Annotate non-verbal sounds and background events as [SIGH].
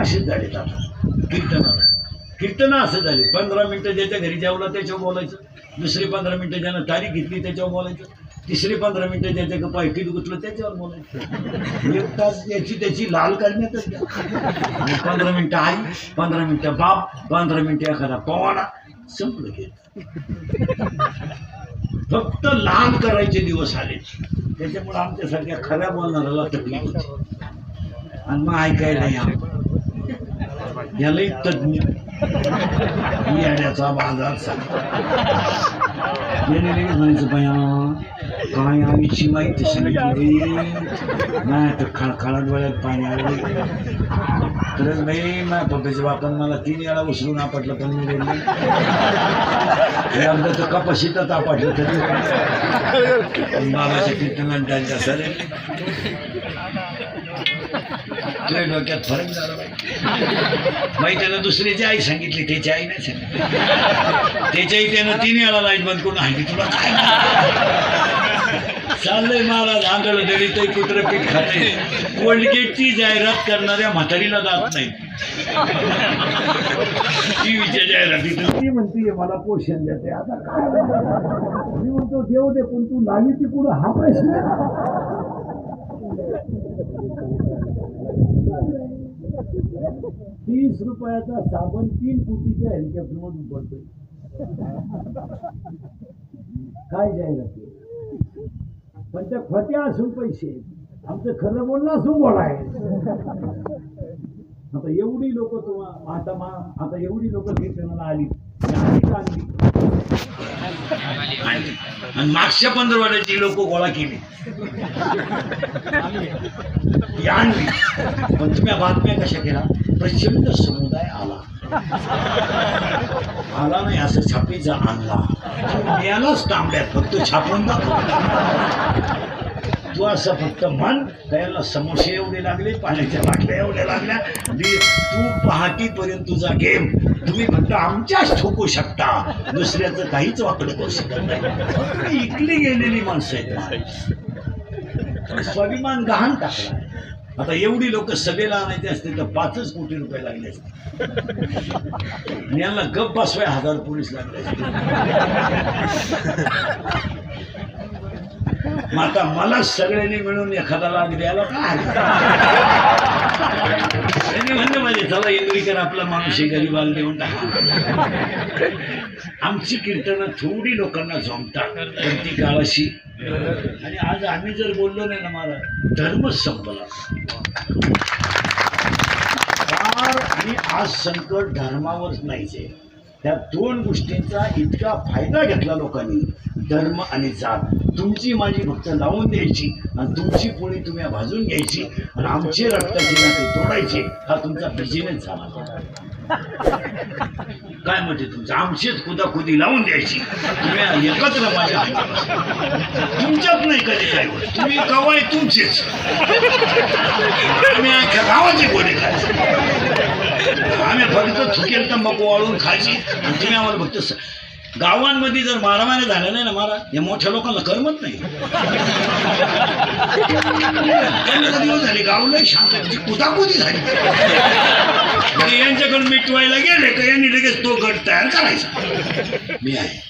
असेच झालेत आता. कीर्तनाला. कीर्तन असं झाली पंधरा मिनटं ज्याच्या घरी जेवला त्याच्यावर बोलायचं. दुसरी पंधरा मिनटं ज्यानं तारीख घेतली त्याच्यावर बोलायचं. तिसरी पंधरा मिनटं ज्याच्या पायटी गुतलं त्याच्यावर बोलायचं. एक तास याची त्याची लाल काढण्यातच द्या. आणि पंधरा मिनटं आई पंधरा मिनटं बाप पंधरा मिनटं एखादा पवाडा. संपलं घेत फक्त लाल करायचे दिवस आले. त्याच्यामुळे आमच्यासारख्या खऱ्या बोलणाऱ्याला तकलीफ होती. आणि मग ऐकायला या यालाही तज्ञ [LAUGHS] येण्याचा बाजार सांगतो याने लगेच म्हणायचं बाया काय आईची माहिती सांगितली नाही तर खळखळाट डोळ्यात पाणी आले खरंच बाई माझ्या पप्पाच्या बापान मला तीन वेळा उचलून आपटलं पण मी गेलो एकदा तर कपाशीतच आपटलं तरी. [LAUGHS] बाबाच्या कीर्तनात त्यांच्या सरे. तुझ्या डोक्यात फरक झाला माहिती त्यानं दुसऱ्याची आई सांगितली त्याची आई नाही सांगितली. त्याच्याही त्यानं तीन वेळा लाइट बंद करून हाणली तुला काय चाललंय महाराज आंधळ दलित कुत्र पीठ खाते कोल्डगेटची जाहिरात करणाऱ्या म्हातारीला जात नाही टीव्हीच्या जाहिरातीत ती म्हणते मला पोषण देते. आता काय मी म्हणतो देऊ दे पण तू लावी ती पुढं हा प्रश्न तीस रुपयाचा साबण तीन कोटीच्या हेलिकॉप्टरमधून पडतोय काय जाहिरात पण त्या खोट्या असून पैसे आमचं खरं बोलणं असून गोळा आहे आता एवढी लोक तुम्हा आता मा आता एवढी लोक कीर्तनाला आली. आणली. आणि मागच्या पंधरवाड्याची लोक गोळा केली. आणली. पण तुम्ही बातम्या कशा केला प्रचंड समुदाय आला. आला नाही असं छापीचा आणला. यालाच तांब्यात फक्त छापून दाखव. तू असं फक्त म्हण त्याला समोसे एवढे लागले पाण्याच्या बाटल्या एवढ्या लागल्या तू पहाटीपर्यंत तुझा गेम. तुम्ही फक्त आमच्याच ठोकू शकता. दुसऱ्याचं काहीच वाकडं करू शकत नाही. इकली गेलेली माणसं आहेत. स्वाभिमान गहाण टाकला. आता एवढी लोक सभेला आणायचे असते तर पाचच कोटी रुपये लागले असते यांना गप बसवाय हजार पोलीस लागले असते मग आता मला सगळ्यांनी मिळून एखादा लाग द्यायला त्यांनी म्हणलं म्हणजे चला इंद्रीकर आपला माणूस आहे गरीबाला देऊन टाका. आमची कीर्तनं थोडी लोकांना जमतात पण ती काळाशी. आणि आज आम्ही जर बोललो नाही ना मला धर्मच संपला. फार आणि आज संकट धर्मावरच नाहीच आहे. त्या दोन गोष्टींचा इतका फायदा घेतला लोकांनी. धर्म आणि जात. तुमची माझी फक्त लावून द्यायची आणि तुमची पोळी तुम्ही भाजून घ्यायची आणि आमचे रक्ताचे नाते तोडायचे हा तुमचा बिझनेस झाला. काय म्हणते तुमचं? आमचीच खुदाखुदी लावून द्यायची. तुम्ही एकत्र माझ्या तुमच्यात नाही कधी काय होत. तुम्ही कवाय तुमचेच. आम्ही अख्ख्या गावाचे कोणी काय आम्ही फक्त थुकेल तंबाखू वाळून खायची आणि तुम्ही आम्हाला फक्त गावांमध्ये जर मारामारी झाल्या नाही ना मारा या मोठ्या लोकांना करमत नाही. त्यांना दिवस झाले गावला शांत कुदाकुदी झाली. यांच्याकडून मिटवायला गेले तर यांनी लगेच तो गट तयार करायचा. मी आहे.